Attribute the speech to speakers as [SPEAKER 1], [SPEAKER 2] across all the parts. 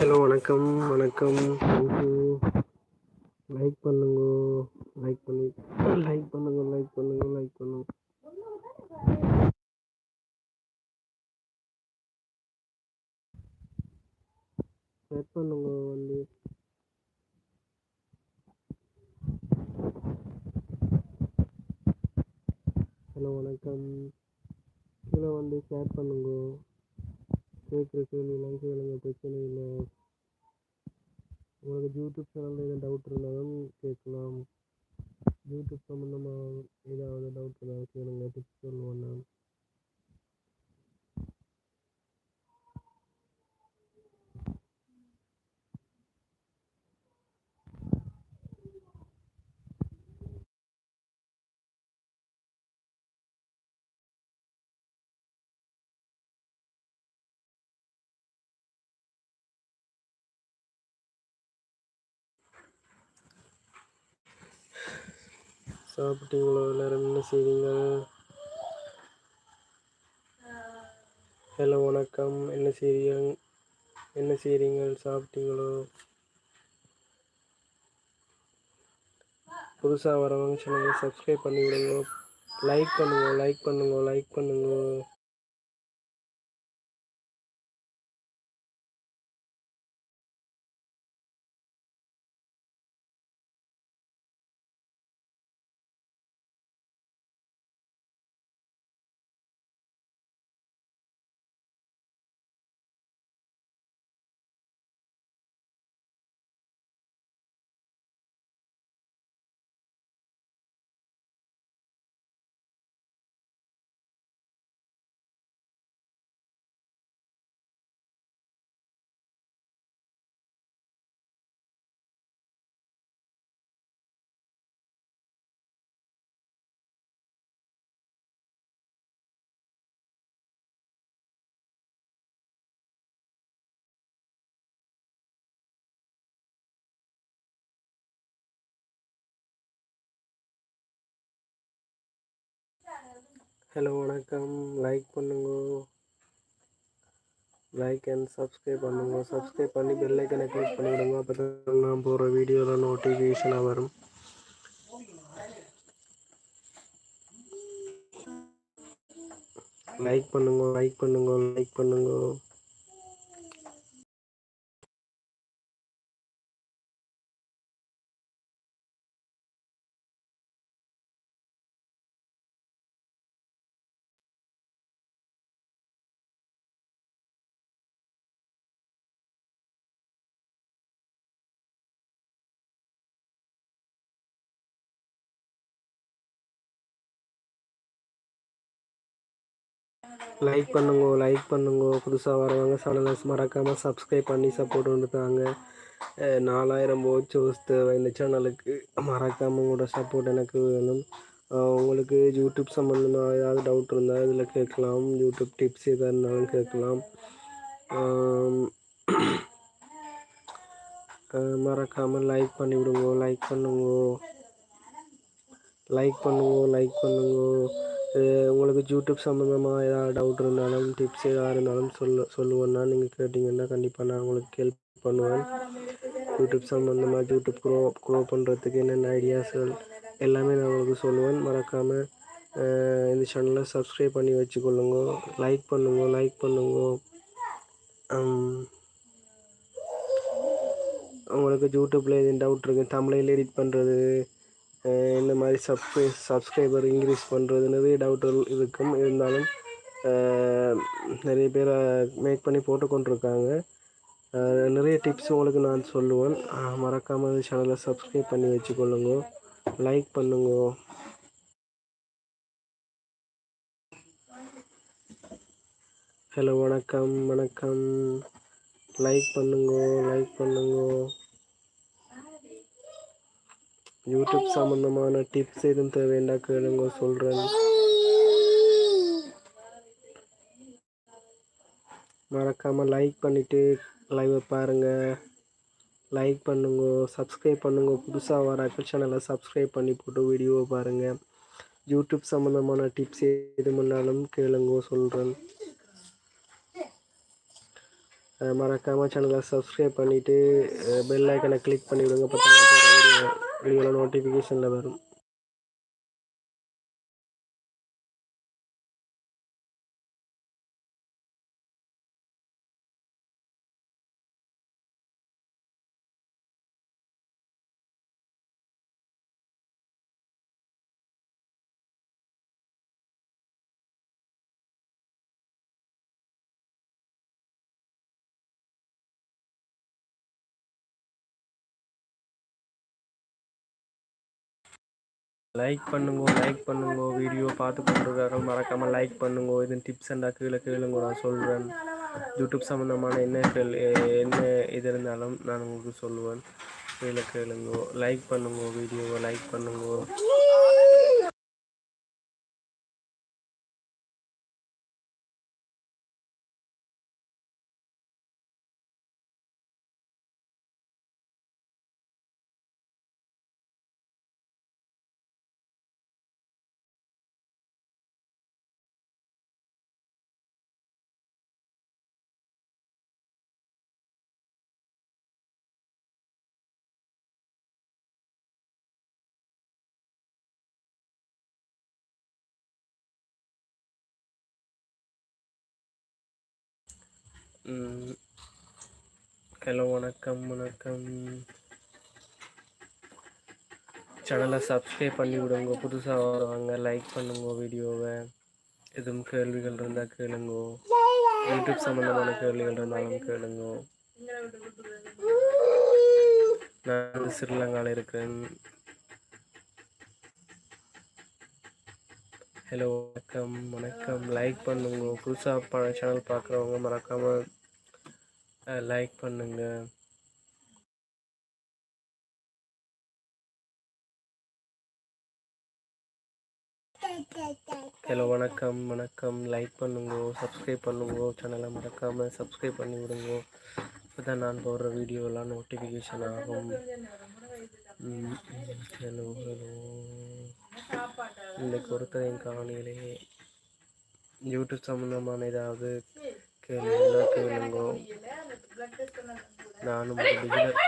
[SPEAKER 1] Hello வணக்கம் வணக்கம். Thank you like பண்ணுங்க லைக் பண்ணி லைக் பண்ணுங்க லைக் பண்ணுங்க லைக் பண்ணுங்க. ஷேர் பண்ணுங்க வந்து ஹலோ வணக்கம். கீழே வந்து ஷேர் பண்ணுங்க. கேட்குற கேள்வியெல்லாம் கேளுங்க பிரச்சனை இல்லை. உங்களுக்கு யூடியூப் சேனலில் எதுவும் டவுட் இருந்தாலும் கேட்கலாம். யூடியூப் சம்மந்தமாக ஏதாவது டவுட் இருந்தாலும் கேளுங்கள் டிப்ஸ் சொல்லுவேன் நான் சாப்பிட்டீங்களோ எல்லாரும் என்ன செய்வீங்க ஹலோ வணக்கம். என்ன செய்றீங்க? என்ன செய்றீங்க? சாப்பிட்டீங்களோ? புதுசாக வரவங்க சேனலை சப்ஸ்கிரைப் பண்ணி விடுங்க லைக் பண்ணுங்கள் லைக் பண்ணுங்கள் லைக் பண்ணுங்கள் ஹலோ வணக்கம். லைக் பண்ணுங்க. லைக் அண்ட் சப்ஸ்கிரைப் பண்ணுங்க. சப்ஸ்கிரைப் பண்ணி பெல் ஐக்கனை கிளிக் பண்ணிவிடுங்க அப்போ தான் நான் போகிற வீடியோவில் நோட்டிஃபிகேஷனாக வரும். லைக் பண்ணுங்க. லைக் பண்ணுங்க. லைக் பண்ணுங்க. லைக் பண்ணுங்க லைக் பண்ணுங்க. புதுசாக வரவங்க சேனலை மறக்காமல் சப்ஸ்கிரைப் பண்ணி சப்போர்ட் வந்துட்டாங்க. நாலாயிரம் வாட்ச் தேவை இந்த சேனலுக்கு மறக்காமல் உங்களோட சப்போர்ட் எனக்கு வேணும். உங்களுக்கு யூடியூப் சம்மந்தமாக ஏதாவது டவுட் இருந்தால் இதில் கேட்கலாம். யூடியூப் டிப்ஸ் எதாக இருந்தாலும் கேட்கலாம். மறக்காமல் லைக் பண்ணி விடுங்க லைக் பண்ணுங்க. லைக் பண்ணுங்க லைக் பண்ணுங்க. உங்களுக்கு யூடியூப் சம்மந்தமாக ஏதாவது டவுட் இருந்தாலும் டிப்ஸ் ஏதாவது இருந்தாலும் சொல்ல சொல்லுவேன்னா நீங்கள் கேட்டிங்கன்னா கண்டிப்பாக நான் உங்களுக்கு ஹெல்ப் பண்ணுவேன். யூடியூப் சம்மந்தமாக யூடியூப் க்ரோ க்ரோ பண்ணுறதுக்கு என்னென்ன ஐடியாஸ்கள் எல்லாமே நான் உங்களுக்கு சொல்லுவேன். மறக்காமல் இந்த சேனலை சப்ஸ்கிரைப் பண்ணி வச்சுக்கொள்ளுங்க. லைக் பண்ணுங்க லைக் பண்ணுங்க. உங்களுக்கு யூடியூப்பில் எதுவும் டவுட் இருக்குது தமிழில் எடிட் பண்ணுறது இந்த மாதிரி சப்ஸ்கிரை சப்ஸ்கிரைபர் இன்க்ரீஸ் பண்ணுறது நிறைய டவுட்டுகள் இருக்கும். இருந்தாலும் நிறைய பேர் மேக் பண்ணி போட்டு கொண்டிருக்காங்க நிறைய டிப்ஸ் உங்களுக்கு நான் சொல்லுவேன். மறக்காமல் சேனலை சப்ஸ்கிரைப் பண்ணி வச்சுக்கொள்ளுங்க. லைக் பண்ணுங்க. ஹலோ வணக்கம் வணக்கம். லைக் பண்ணுங்க லைக் பண்ணுங்க. யூடியூப் சம்மந்தமான டிப்ஸ் எதுவும் தேவைன்னா கேளுங்க சொல்கிறேன் மறக்காமல் லைக் பண்ணிவிட்டு லைவை பாருங்கள் லைக் பண்ணுங்க சப்ஸ்கிரைப் பண்ணுங்க. புதுசாக வர சேனலை சப்ஸ்கிரைப் பண்ணி போட்டு வீடியோவை பாருங்கள் யூடியூப் சம்மந்தமான டிப்ஸ் எது பண்ணாலும் கேளுங்க சொல்கிறேன் மறக்காமல் சேனலை சப்ஸ்கிரைப் பண்ணிவிட்டு பெல் ஐக்கனை கிளிக் பண்ணி விடுங்க பக்கம் நோட்டிஃபிகேஷனில் வரும். லைக் பண்ணுங்க லைக் பண்ணுங்க வீடியோ பார்த்து கொண்டிருக்காங்க மறக்காமல் லைக் பண்ணுங்க. இது டிப்ஸ் அண்டா கீழே கேளுங்க நான் சொல்கிறேன் யூடியூப் சம்மந்தமான என்ன கேள் என்ன இது இருந்தாலும் நான் உங்களுக்கு சொல்லுவேன். கீழே கேளுங்க. லைக் பண்ணுங்க வீடியோவை லைக் பண்ணுங்க. ஹலோ வணக்கம் வணக்கம். சேனலை சப்ஸ்கிரைப் பண்ணி விடுங்க புதுசாக வருவாங்க லைக் பண்ணுங்க வீடியோவை எதுவும் கேள்விகள் இருந்தால் கேளுங்க. யூடியூப் சம்மந்தமான கேள்விகள் இருந்தாலும் கேளுங்க. நான் வந்து ஸ்ரீலங்காவில் இருக்கேன். ஹலோ வணக்கம் வணக்கம். லைக் பண்ணுங்க. புதுசாக ப சேனல் பார்க்குறவங்க மறக்காமல் லைக் பண்ணுங்க. ஹலோ வணக்கம் வணக்கம். லைக் பண்ணுங்க சப்ஸ்கிரைப் பண்ணுங்க சேனலை மறக்காமல் சப்ஸ்கிரைப் பண்ணி விடுங்க. இப்போ தான் நான் போடுற வீடியோலாம் நோட்டிஃபிகேஷன் ஆகும். ஹலோ ஹலோ இன்னைக்கு ஒருத்தரையும் காணியிலே யூடியூப் சம்மந்தமான ஏதாவது கேளுங்க கேளுங்க நானும் ஒரு பிகினர்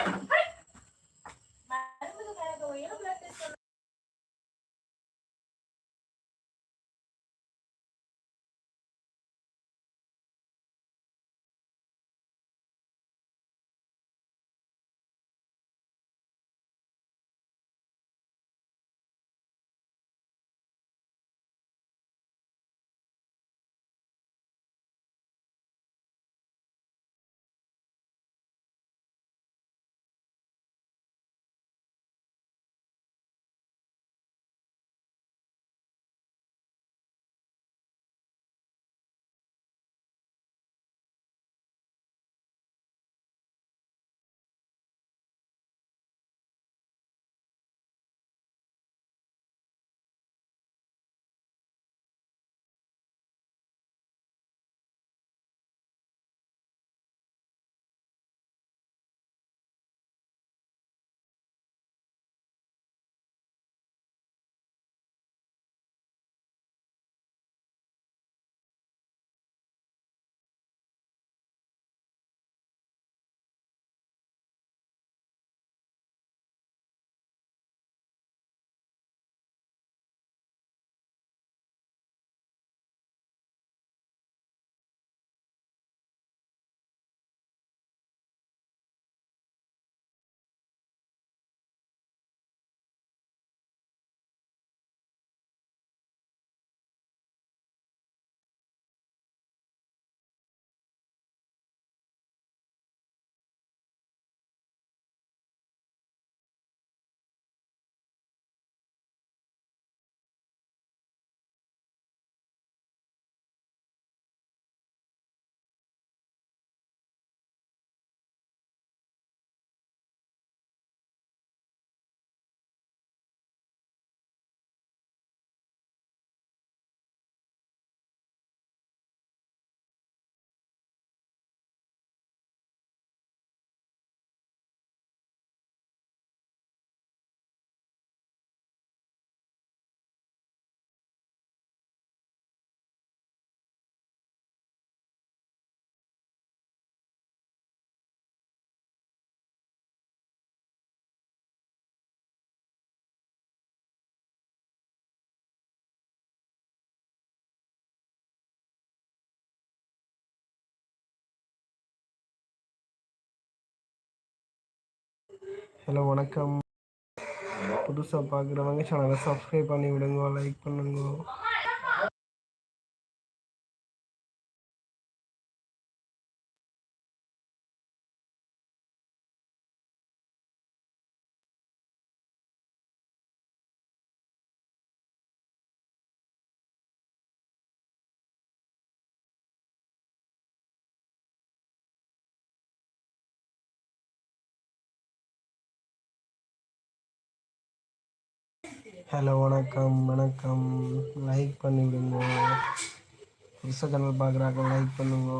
[SPEAKER 1] ஹலோ வணக்கம். புதுசாக பார்க்குறவங்க சேனலை சப்ஸ்கிரைப் பண்ணி விடுங்க லைக் பண்ணுங்க. ஹலோ வணக்கம் வணக்கம். லைக் பண்ணிவிடுங்க. புதுசாக சேனல் பார்க்குறாங்க லைக் பண்ணுங்க.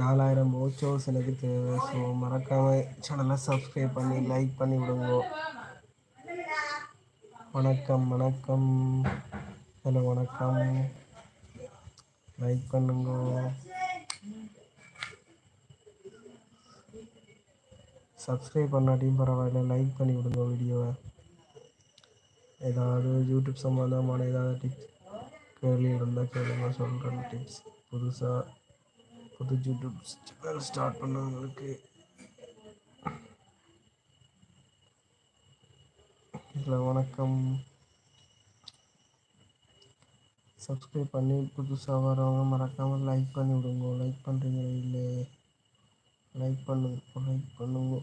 [SPEAKER 1] நாலாயிரம் ஓச்சோஸ் எனக்கு தேவை. ஸோ மறக்காமல் சேனலை சப்ஸ்கிரைப் பண்ணி லைக் பண்ணி விடுங்க வணக்கம் வணக்கம். ஹலோ வணக்கம். லைக் பண்ணுங்க. சப்ஸ்கிரைப் பண்ணாட்டியும் பரவாயில்ல. லைக் பண்ணி விடுங்க வீடியோவை ஏதாவது யூடியூப் சம்மந்தமான ஏதாவது டிப்ஸ் கேள்வி இருந்தால் கேளுங்க. சொல்கிறேன் டிப்ஸ் புதுசாக புது யூடியூப் சேனல் ஸ்டார்ட் பண்ணவங்களுக்கு ஹலோ வணக்கம். சப்ஸ்கிரைப் பண்ணி புதுசாக வரவங்க மறக்காமல் லைக் பண்ணி விடுங்க லைக் பண்ணுறீங்க இல்லை லைக் பண்ணுங்க. லைக் பண்ணுங்க.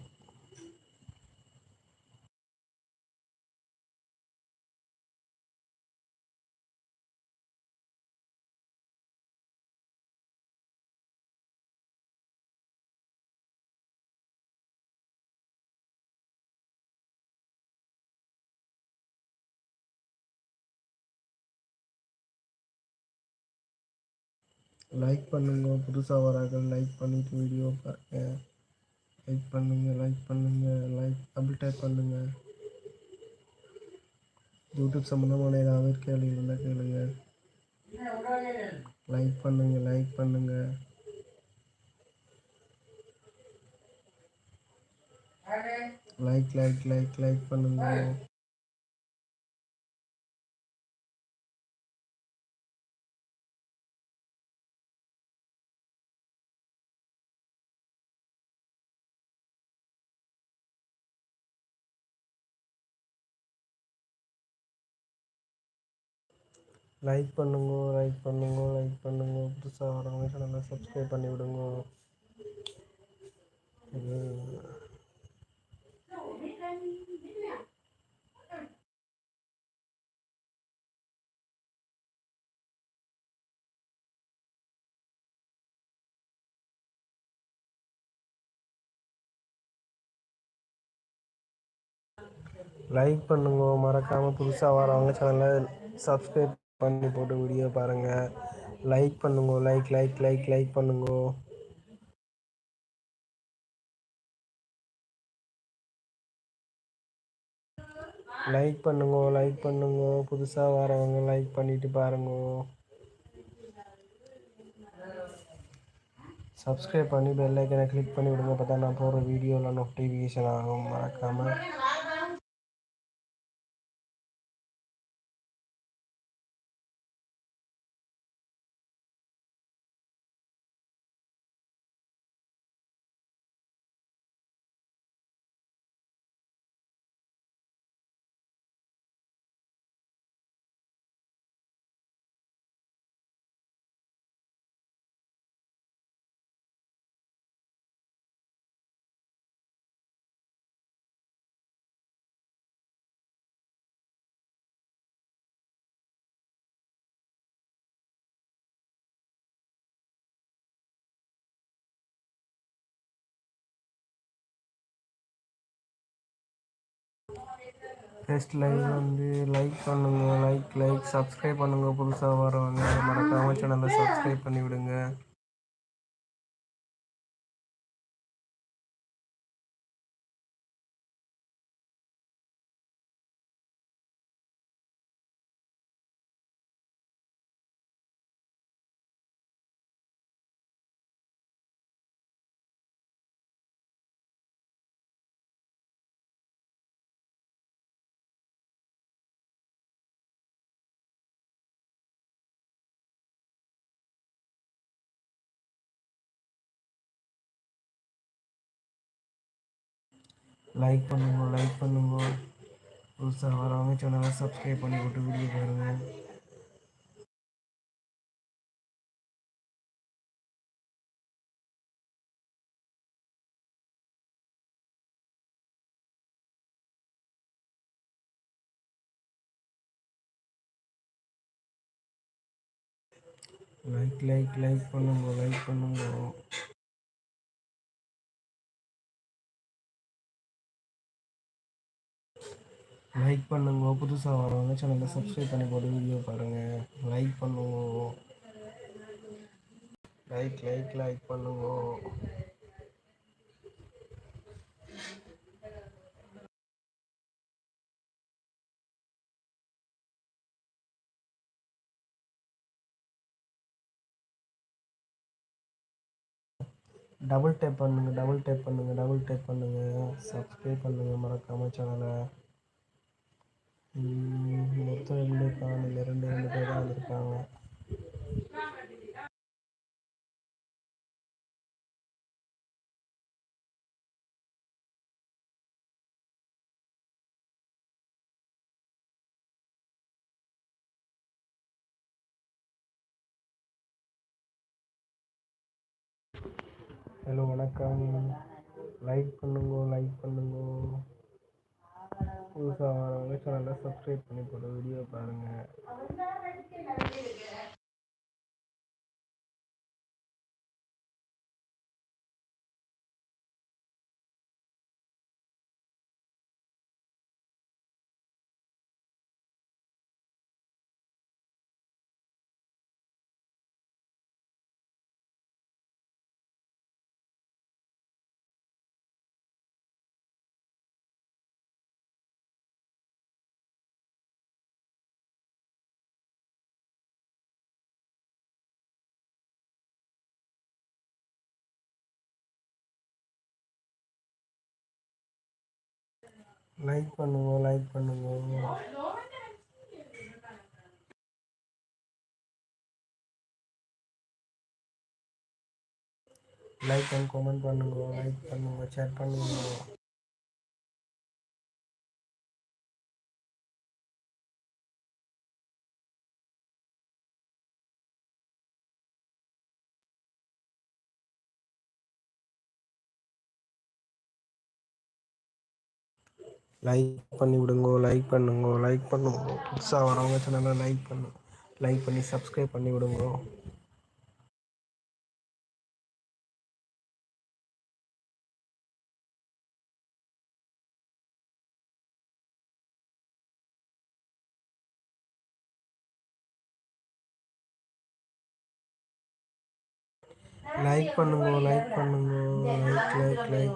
[SPEAKER 1] லைக் பண்ணுங்க. புதுசாக வராங்க லைக் பண்ணிட்டு வீடியோ பாருங்க. லைக் பண்ணுங்க லைக் பண்ணுங்க லைக் டபுள் டேப் பண்ணுங்க. யூடியூப் சம்மந்தமான ஏதாவது கேள்வி இருந்தால் கேளுங்க. லைக் பண்ணுங்க லைக் பண்ணுங்க. லைக் லைக் லைக் லைக் பண்ணுங்க. லைக் பண்ணுங்க லைக் பண்ணுங்க லைக் பண்ணுங்க. புதுசாக வரவங்க சேனலை சப்ஸ்கிரைப் பண்ணி விடுங்க. லைக் பண்ணுங்க மறக்காமல் புதுசாக வரவங்க சேனலை சப்ஸ்கிரைப் பண்ணி போட்டு வீடியோ பாருங்கள் லைக் பண்ணுங்க லைக் லைக் லைக் லைக் பண்ணுங்க. லைக் பண்ணுங்க லைக் பண்ணுங்க. புதுசாக வரவங்க லைக் பண்ணிட்டு பாருங்க. சப்ஸ்கிரைப் பண்ணி பெல் ஐக்கனை கிளிக் பண்ணி விடுங்க. அப்போ தான் நான் போடுற வீடியோவில் நோட்டிஃபிகேஷன் ஆகும். மறக்காமல் ஃபர்ஸ்ட் லைவ் வந்து லைக் பண்ணுங்க லைக் லைக் சப்ஸ்கிரைப் பண்ணுங்க. புதுசாக வரவங்க மறக்காமல் சேனலை சப்ஸ்கிரைப் பண்ணி விடுங்க லைக் பண்ணுங்க லைக் பண்ணுங்க. புதுசாக வரவங்க சேனலை சப்ஸ்கிரைப் பண்ணி விட்டு வீடியோ பாருங்கள் லைக் லைக் லைக் பண்ணுங்க லைக் பண்ணுங்க. லைக் பண்ணுங்க. புதுசாக வரவங்க சேனலை சப்ஸ்கிரைப் பண்ணி போட்டு வீடியோ பாருங்கள் லைக் பண்ணுங்க லைக் லைக் லைக் பண்ணுங்க டபுள் டேப் பண்ணுங்கள் டபுள் டேப் பண்ணுங்கள் டபுள் டேப் பண்ணுங்கள் சப்ஸ்கிரைப் பண்ணுங்கள் மறக்காமல் சேனலை மொத்தம் ரெண்டு காணும் ரெண்டு ரெண்டு பேர் தான் வந்திருக்காங்க ஹலோ வணக்கம். லைக் பண்ணுங்க லைக் பண்ணுங்க. புதுசாக வரவங்க சேனலை சப்ஸ்கிரைப் பண்ணி போட்டு வீடியோ பாருங்கள் லைக் பண்ணுங்க லைக் பண்ணுங்க. லைக் அண்ட் கமெண்ட் பண்ணுங்க லைக் பண்ணுங்க ஷேர் பண்ணுங்க. லைக் பண்ணி விடுங்க லைக் பண்ணுங்க லைக் பண்ணுங்க புதுசாக வரவங்க சேனலை லைக் பண்ணு. லைக் பண்ணி சப்ஸ்கிரைப் பண்ணி விடுங்க. லைக் பண்ணுங்க லைக் பண்ணுங்க. லைக் லைக் லைக்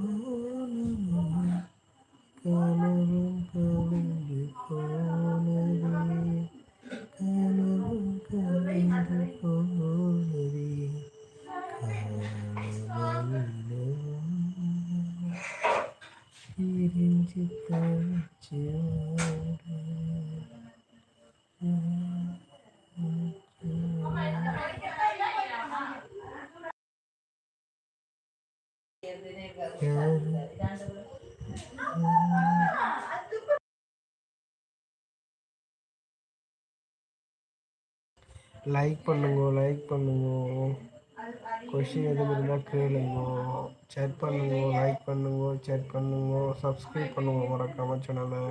[SPEAKER 1] லைக் பண்ணுங்க லைக் பண்ணுங்க. கொஷின் எதுவும் இருந்தால் கேளுங்க. சேட் பண்ணுங்க லைக் பண்ணுங்க சேட் பண்ணுங்க. சப்ஸ்கிரைப் பண்ணுங்க மறக்காமல் சேனலை